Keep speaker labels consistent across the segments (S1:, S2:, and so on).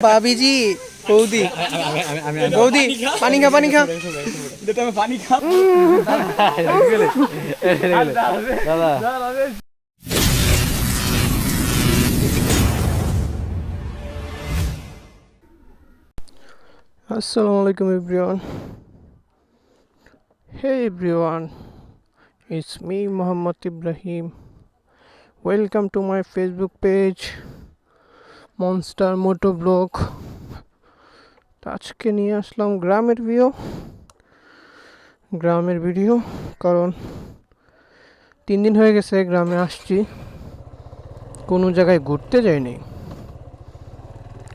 S1: ভাবিজি বৌদি বৌদি পানি খা পানি খা
S2: পানি খা
S1: আসসালামু আলাইকুম everyone hey everyone it's me Mohammad Ibrahim welcome to my Facebook page monster moto blog আজকে নিয়ে আসলাম গ্রামের ভিডিও গ্রামের ভিডিও, কারণ তিন দিন হয়ে গেছে গ্রামে আসছি। কোনো জায়গায় ঘুরতে যাইনি।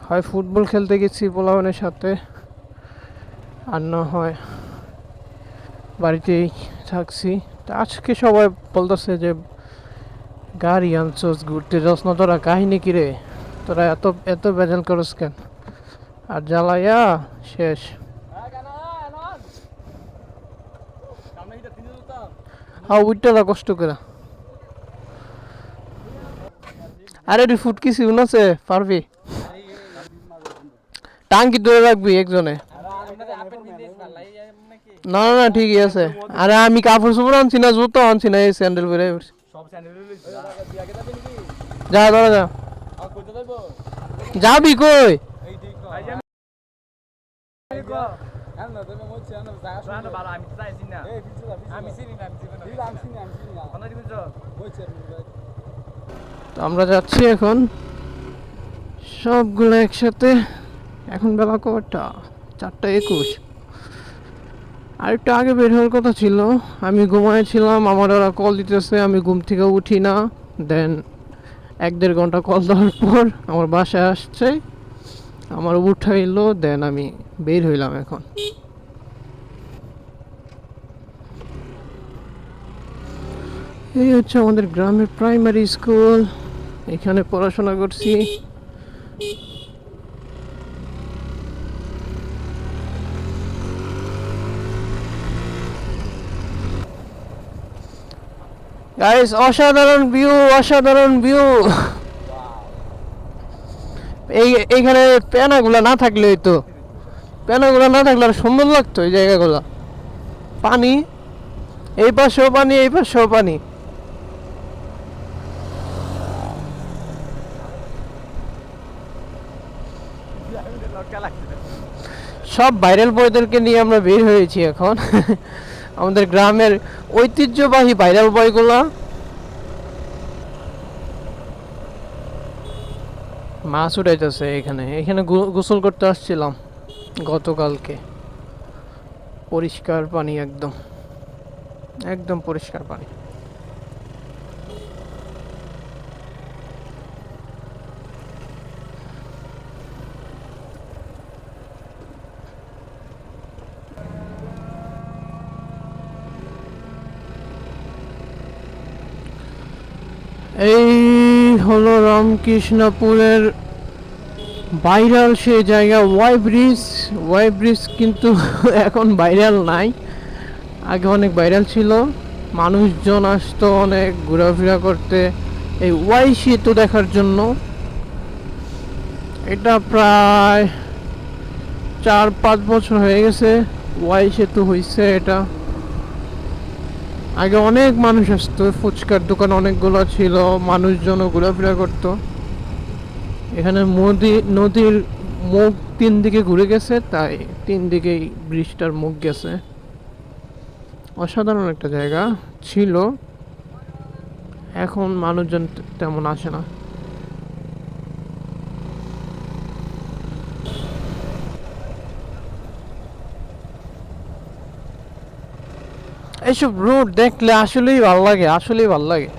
S1: হয় ফুটবল খেলতে গেছি পোলাওয়ানের সাথে, আর না হয় বাড়িতেই থাকছি। তা আজকে সবাই বলতেছে যে, গাড়ি আনছোস ঘুরতে যাস না, তোরা কাহিনী কিরে তোরা এত এত বেজাল করস কেন? আর জ্বালাইয়া শেষ। হ্যাঁ উইটটা কষ্ট করে। আরে রে ফুটকি সিউন আছে, পারবি? টাঙ্কি ধরে রাখবি একজনে। না না ঠিকই আছে। আরে, আমি কাপড় চোপড় আনছি না, জুতো আনছি না, এই স্যান্ডেল বেড়ে যা, ধরা যা যাবি কই? আমরা যাচ্ছি এখন। সবগুলো একসাথে। এখন বেলা কটা? চারটা একুশ। আর একটু আগে বের হওয়ার কথা ছিল। আমি ঘুমাইছিলাম আমার ওরা কল দিতেছে, আমি ঘুম থেকে উঠি না। দেন এক দেড় ঘণ্টা কল দেওয়ার পর আমার বাসায় আসছে, আমার উঠাইলো দেন আমি বের হইলাম এখন। এই হচ্ছে আমাদের গ্রামের প্রাইমারি স্কুল এখানে পড়াশোনা করছি। গাইস অসাধারণ ভিউ অসাধারণ ভিউ এই, এইখানে পেনাগুলো না থাকলে তো পেনাগুলো না থাকলে আর সুন্দর লাগতো এই জায়গাগুলো। পানি, এই পাশেও পানি, এই পাশেও পানি। সব ভাইরাল বয়দেরকে নিয়ে আমরা বের হয়েছি এখন। আমাদের গ্রামের ঐতিহ্যবাহী ভাইরাল বইগুলো। মাছ উঠাইতেছে এখানে। এখানে গোসল করতে আসছিলাম গতকালকে। পরিষ্কার পানি একদম। একদম পরিষ্কার পানি। এই হলো রামকৃষ্ণপুরের ভাইরাল সেই জায়গা, ওয়াই ব্রিজ। ওয়াই ব্রিজ কিন্তু এখন ভাইরাল নাই। আগে অনেক ভাইরাল ছিল। মানুষজন আসতো অনেক, ঘোরাফেরা করতে। এই ওয়াই সেতু দেখার জন্য। এটা প্রায় চার পাঁচ বছর হয়ে গেছে। ওয়াই সেতু হয়েছে এটা। আগে অনেক মানুষ আসতো, ফুচকার দোকান অনেকগুলো ছিল, মানুষজন ঘোরাফেরা করতো। এখানে নদী নদীর মুখ তিন দিকে ঘুরে গেছে, তাই তিন দিকেই ব্রিজটার মুখ গেছে। অসাধারণ একটা জায়গা ছিল। এখন মানুষজন তেমন আসে না। এইসব রোড দেখলে আসলেই ভালো লাগে, আসলেই ভালো লাগে।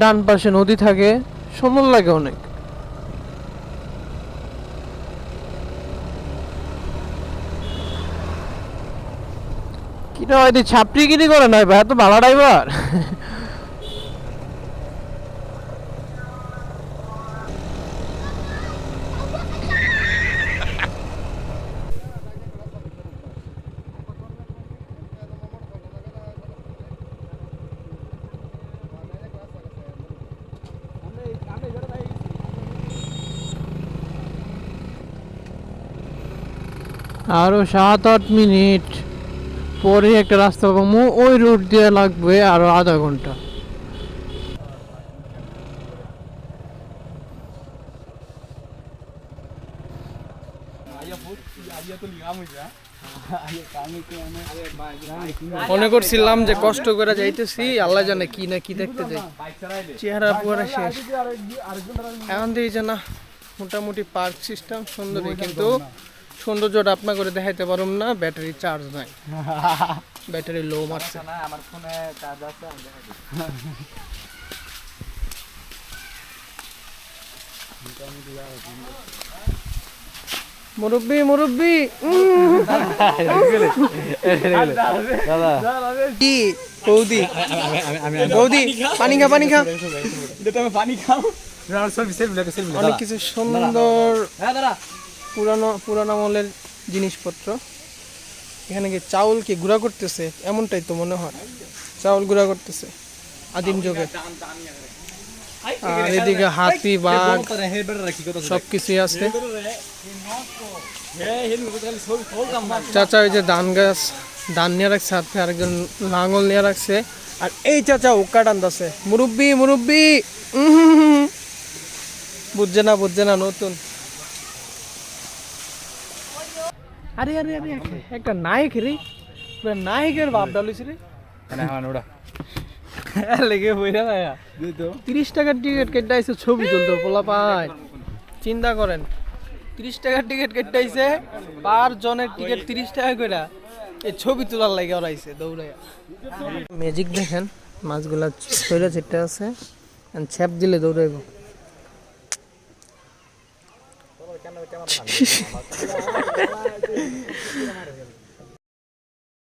S1: ডান পাশে নদী থাকে, সুন্দর লাগে অনেক। কিনা হয়তো কিনি করে নয় ভাই, এত ভালো ড্রাইভার আরও সাত আট মিনিট পরে একটা রাস্তা পাবো ওই রুট দিয়ে লাগবে আরও আধা ঘণ্টা। মনে করছিলাম যে কষ্ট করে যাইতেছি, আল্লাহ জানে কি না কি দেখতে যাই। চেহারা পুরো শেষ। এখন দেখি যে না, মোটামুটি পার্ক সিস্টেম সুন্দরই, কিন্তু সৌন্দর্যটা আপনা করে দেখাইতে পারুম না ব্যাটারি চার্জ নাই। ব্যাটারি লো মারছে।
S2: না আমার ফোনে চার্জ আছে আমি দেখাই।
S1: মুরব্বি মুরব্বি কি বৌদি? বৌদি পানি খা পানি খা।
S2: পানি খাও রাউন্ড সেলফি সেলফি লাগে সেলফি
S1: অনেক কিছু সুন্দর।
S2: হ্যাঁ দাদা
S1: পুরানো পুরানো আমলের জিনিসপত্র। এখানে কি চাউল কি গুঁড়া করতেছে? এমনটাই তো মনে হয়। চাউল গুঁড়া করতেছে। আদিম যুগে আর এদিকে হাতি বাঘ সব কিছুই আছে। চাচা ওই যে ধান গাছ ধান নিয়ে রাখছে হাতে আরেকজন লাঙল নিয়ে রাখছে। আর এই চাচা উক্কা টানতেছে মুরব্বি মুরব্বি। বুঝছে না বুঝছে না নতুন। আরে আরে আরে একটা নায়ক রে। পুরা নায়কের বাপ ডালিস রে। লেগে বইরা ভাইয়া।
S2: দিই তো।
S1: তিরিশ টাকার টিকিট কেটে আইছে ছবি তুলতে পোলা পায়। চিন্তা করেন তিরিশ টাকার টিকিট কেটে আইছে পার জনের টিকিট তিরিশ টাকা করে এই ছবি তোলার লাগে ওরা আইছে দৌড়াইয়া। ম্যাজিক দেখেন মাছগুলা ছইলা চিটটা আছে ছ্যাপ দিলে দৌড়াইব। 嘻嘻